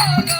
Oh,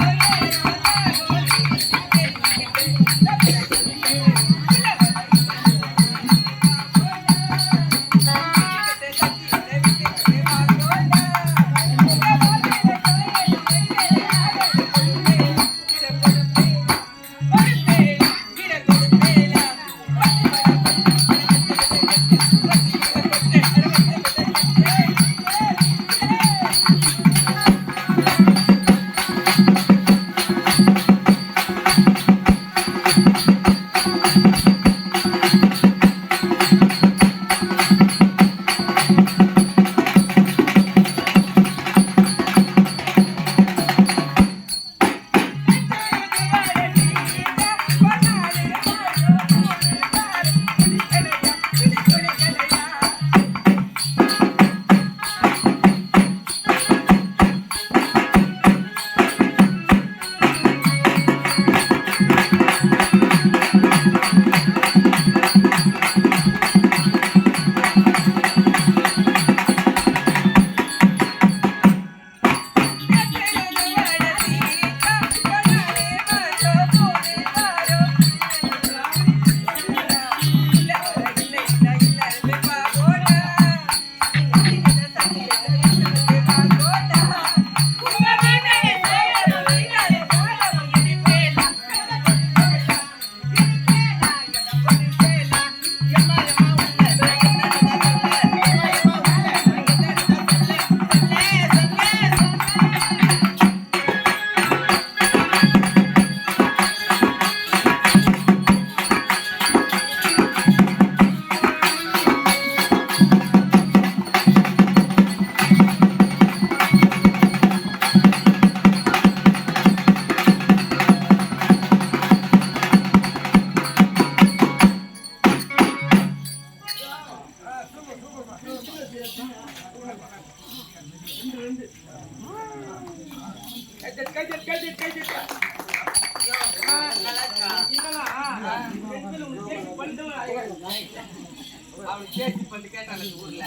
பேசி கேட்டு கேட்டான் இந்த ஊர்ல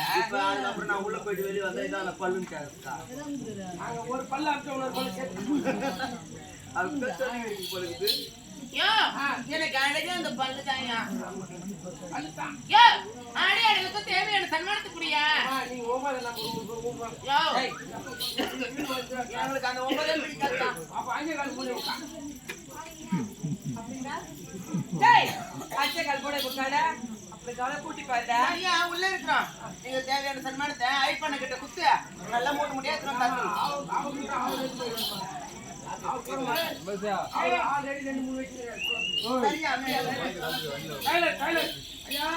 அப்புறம் நான் உள்ள போயிட்டு வெளியே வந்தா இதான் அந்த பல்லுன்னு கேட்டா நாங்க ஒரு பல்ல அமிச்ச உணர்வு போல கேட்டு அது பேசுறது இருக்கு போல இருக்குது எனக்கு பல்லு யோ, ஆடி தேவையான நீ ஓமாத நம்ம யோ, எங்களுக்கு அந்த. அப்ப அங்கே கால் போட உட்கா. டேய் கால் போட உட்காட அப்படி காலை கூட்டி பாருடா ஐயா, உள்ள இருக்கிறோம். எங்களுக்கு தேவையான சன்மானத்தை ஐப்பண்ண கிட்ட குத்து நல்லா மூணு முடியா இருக்கிறோம் தம்பி. ஆல்ரெடி ரெண்டு மூணு வச்சு சரியா, அப்படியே. டைலர் டைலர் ஐயா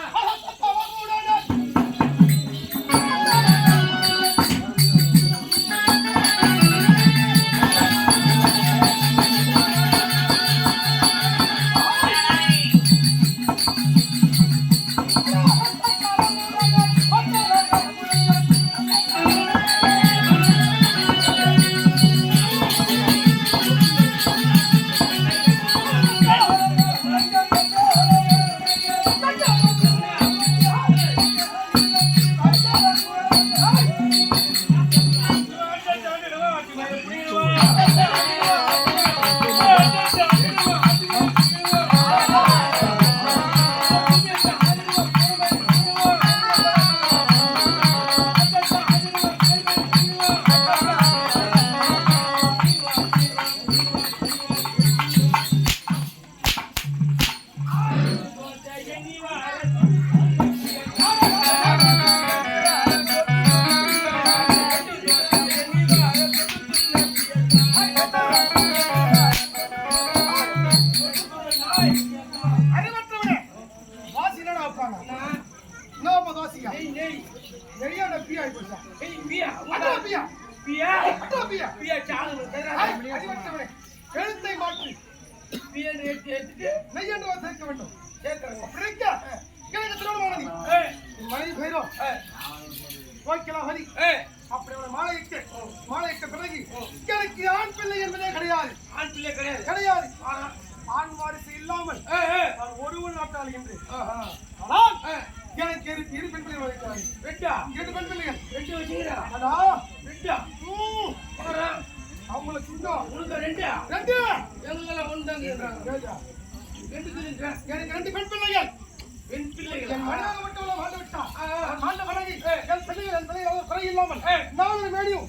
அறிவற்றவனே வாசி என்னடா வைப்பாங்க என்னப்பா பியா. பீயா. பியா சாலு எழுத்தை மாற்றி. பியா ஏத்தி ஏத்திட்டு நெய்யண்டு வா சேர்க்க வேண்டும். கேக்குறாங்க அப்படிங்க ஏய் என் மனைவி பைரோ ஓகேலாம் ஹரி அப்படி அவனை மாலையிட்டு மாலையிட்ட பிறகு எனக்கு ஆண் பிள்ளை என்பதே கிடையாது. ஆண் பிள்ளை கிடையாது. கிடையாது. ஆண் வாரிசு இல்லாமல் ஒருவன் நாட்டாளி என்று. ஆனால் எனக்கு இரு பெண் பிள்ளைகள் இரண்டு பெண் பிள்ளைகள். வெட்டி வச்சுக்கிறா? அதா இல்லாமல். நானும் மேடியும்.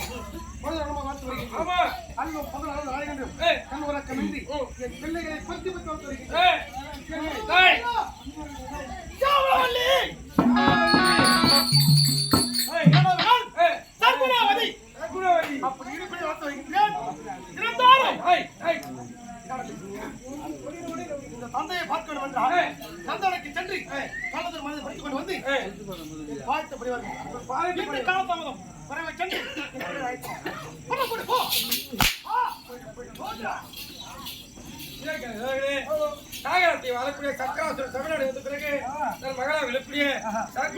ஆமா. அன்பு பதினாறு நாயகனும் கண் உறக்க மின்றி என் பிள்ளைகளை பத்தி பத்தி வந்து அப்படி இருப்பதை வளர்த்து வைக்கின்றேன் இருந்தாலும் இந்த தந்தையை பார்க்கணும் என்றால் நல்லதொரு மனிதனை படித்துக் கொண்டு வந்து வாழ்த்து. காலதாமதம். வரவை சென்று. நாகரத்தை வாழக்கூடிய தமிழ்நாடு வந்த பிறகு தன் மகளா விழக்கூடிய காண்க